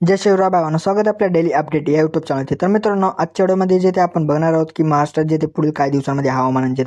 जय शिवराय भावानं स्वागत आपल्या डेली अपडेट या यूट्यूब चॅनलचे तर मित्रांनो आजच्या व्हिडिओमध्ये जे ते आपण बघणार आहोत की महाराष्ट्रात जे ते पुढील काही दिवसांमध्ये हवामान जे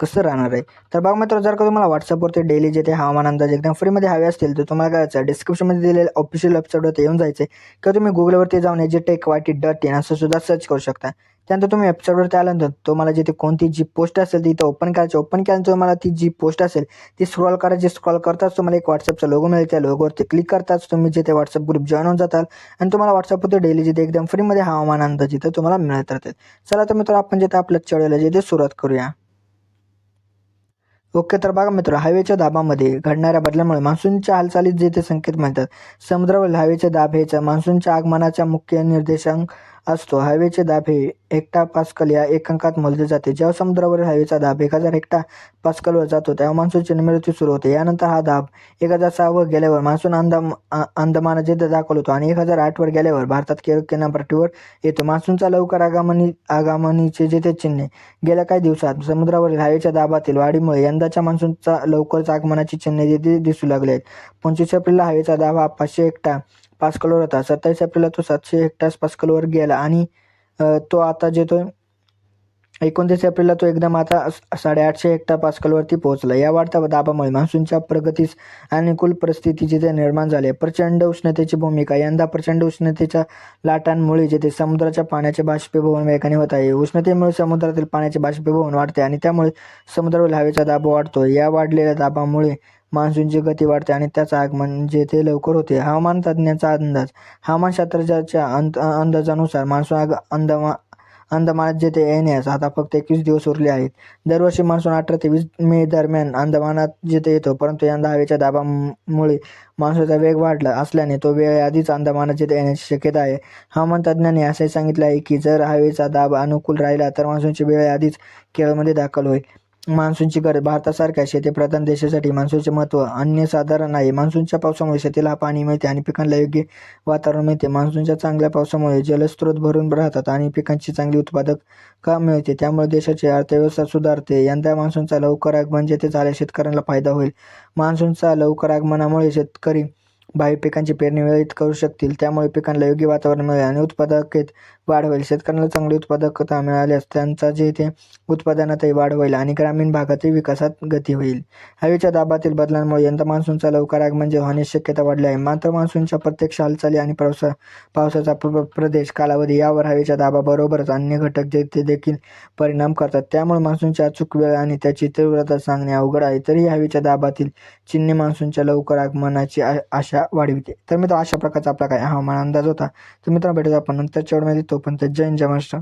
कसं राहणार आहे? तर बघा मित्र जर का तुम्हाला व्हॉट्सअपवरती डेली जे ते हवामान अंदाज एकदम फ्रीमध्ये हवे असतील तर तुम्हाला काय करायचं डिस्क्रिप्शनमध्ये दिलेल्या ऑफिशियल वेबसाईटवरती येऊन जायचे किंवा तुम्ही गुगलवरती जाऊन याची टेक वाटी डट इन असं सुद्धा सर्च करू शकता. त्यानंतर तुम्ही वेबसाईटवरती आल्यानंतर तुम्हाला जिथे कोणती जी पोस्ट असेल ती इथं ओपन करायची ओपन केल्यानंतर तुम्हाला ती जी पोस्ट असेल ती स्क्रॉल करायची स्क्रॉल करताच तुम्हाला एक व्हॉट्सअपचा लोगो मिळेल. त्या लोगोवरती क्लिक करताच तुम्ही जिथे व्हॉट्सअप ग्रुप जॉईन होऊन जाताल आणि तुम्हाला व्हॉट्सअपवरती डेली जिथे एकदम फ्रीमध्ये हवामान अंदाज जिथे तुम्हाला मिळत राहतील. चला तर मित्र आपण जिथे आपल्या चढायला जिथे सुरुवात करूया. ओके तर बघा मित्र हवेच्या दाबामध्ये घडणाऱ्या बदलामुळे मान्सूनच्या हालचालीत जे ते संकेत म्हणतात समुद्रावरील हवेचे दाब हेच मान्सूनच्या आगमनाच्या मुख्य निर्देशांक असतो. हवेचे दाब हे हेक्टा पास्कल या एकांकात मोजले जाते. जेव्हा समुद्रावरील हवेचा दाब एक हजार हेक्टा पास्कलवर जातो तेव्हा मान्सूनची निर्मिती सुरू होते. यानंतर हा दाब एक हजार सहावर गेल्यावर मान्सून अंदा अंदमान जिद्द दाखल होतो आणि एक हजार आठवर गेल्यावर भारतात केरळ किनारपट्टीवर येतो. मान्सूनचा लवकर आगामनी आगामनीचे जेथे चिन्हे गेल्या काही दिवसात समुद्रावरील हवेच्या दाबातील वाढीमुळे यंदाच्या मान्सूनचा लवकरच आगमनाची चिन्हे जेथे दिसू लागले आहेत. पंचवीस एप्रिलला हवेचा दाब हा पाचशे हेक्टा पास्कलवर होता. सत्तावीस एप्रिलला तो सातशे हेक्टास पास्कलवर गेला आणि तो आता जे तो एकोणतीस एप्रिलला तो एकदम आता साडेआठशे हेक्टर पास्कलवरती पोहोचला. या वाढत्या दाबामुळे मान्सूनच्या प्रगतीस अनुकूल परिस्थिती जिथे निर्माण झाली. प्रचंड उष्णतेची भूमिका. यंदा प्रचंड उष्णतेच्या लाटांमुळे जिथे समुद्राच्या पाण्याचे बाष्पीभवन वेगाने होत आहे उष्णतेमुळे समुद्रातील पाण्याचे बाष्पीभवन वाढते आणि त्यामुळे समुद्रावरील हवेचा दाब वाढतो. या वाढलेल्या दाबामुळे मान्सूनची गती वाढते आणि त्याचं आगमन जे म्हणजे ते लवकर होते. हवामान तज्ज्ञांचा अंदाज हवामानशास्त्रज्ञाच्या अंत अंदाजानुसार मान्सून आग अंदमा अंदमानात जेथे येण्यास आता फक्त एकवीस दिवस उरले आहेत. दरवर्षी मान्सून अठरा ते वीस मे दरम्यान अंदमानात जिथे येतो परंतु यंदा हवेच्या दाबामुळे मान्सूनचा वेग वाढला असल्याने तो वेळ आधीच अंदमानात जिथे येण्याची शक्यता आहे. हवामान तज्ज्ञांनी असे सांगितले आहे की जर हवेचा दाब अनुकूल राहिला तर मान्सूनची वेळ आधीच केरळमध्ये दाखल होईल. मान्सूनची गरज भारतासारख्या शेतीप्रधान देशासाठी मान्सूनचे महत्त्व अन्यसाधारण आहे. मान्सूनच्या पावसामुळे शेतीला पाणी मिळते आणि पिकांना योग्य वातावरण मिळते. मान्सूनच्या चांगल्या पावसामुळे जलस्रोत भरून राहतात आणि पिकांची चांगली उत्पादक का मिळते? त्यामुळे देशाची अर्थव्यवस्था सुधारते. यंदा मान्सूनचा लवकर आगमन जेथे झाल्या शेतकऱ्यांना फायदा होईल. मान्सूनचा लवकर आगमनामुळे शेतकरी भावी पिकांची पेरणी वेळेत करू शकतील. त्यामुळे पिकांना योग्य वातावरण मिळेल आणि उत्पादकतेत वाढ होईल. शेतकऱ्यांना चांगली उत्पादकता मिळाल्यास त्यांचा जे ते उत्पादनातही वाढ होईल आणि ग्रामीण भागातही विकासात गती होईल. हवेच्या दाबातील बदलांमुळे यंदा मान्सूनचा लवकर आगमन म्हणजे होण्याची शक्यता वाढली आहे. मात्र मान्सूनच्या प्रत्यक्ष हालचाली आणि पावसा पावसाचा प्रदेश कालावधी यावर हवेच्या दाबाबरोबरच अन्य घटक जे ते देखील परिणाम करतात. त्यामुळे मान्सूनची अचूक वेळ आणि त्याची तीव्रता सांगणे अवघड आहे. तरी हवेच्या दाबातील चिन्हे मान्सूनच्या लवकर आगमनाची आशा वाढविते तर मित्र अशा प्रकारचा आपला काय हवामान अंदाज होता. तर मित्रांनो भेटूया आपण नंतरच्या वेळेमध्ये तोपर्यंत जय जय महाराष्ट्र.